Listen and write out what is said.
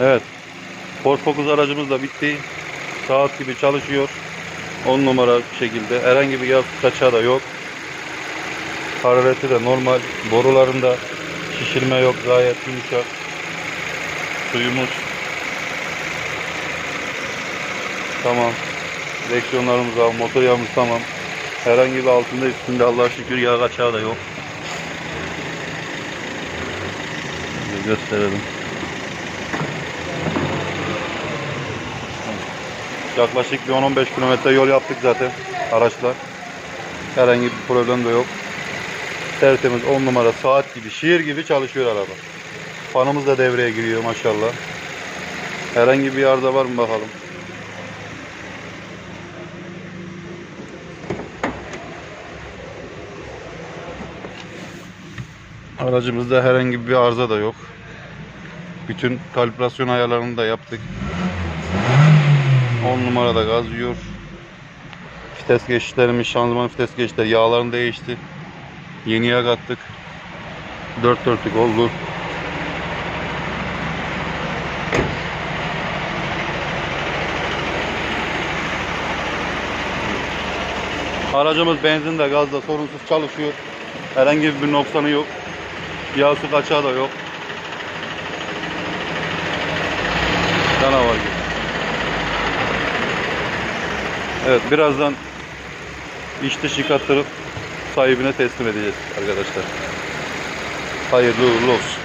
Evet. Ford Focus aracımız da bitti. Saat gibi çalışıyor. 10 numara şekilde. Herhangi bir yağ kaçağı da yok. Harareti de normal. Borularında şişirme yok. Gayet yumuşak. Suyumuz. Tamam. Direksiyonlarımız var. Motor yağımız tamam. Herhangi bir altında üstünde Allah'a şükür yağ kaçağı da yok. Gösterelim. Yaklaşık bir 10-15 kilometre yol yaptık zaten araçla. Herhangi bir problem de yok. Tertemiz 10 numara saat gibi, şiir gibi çalışıyor araba. Fanımız da devreye giriyor maşallah. Herhangi bir arıza var mı bakalım. Aracımızda herhangi bir arıza da yok. Bütün kalibrasyon ayarlarını da yaptık. 10 numarada gaz yiyor. Vites geçişlerimiz, şanzıman vites geçişleri, yağlarını değişti. Yeni yağ kattık. Dört dörtlük oldu. Aracımız benzinde, gazda sorunsuz çalışıyor. Herhangi bir noksanı yok. Yağ su kaçağı da yok. Canavar gibi. Evet birazdan iç dış yıkattırıp sahibine teslim edeceğiz arkadaşlar. Hayırlı uğurlu olsun.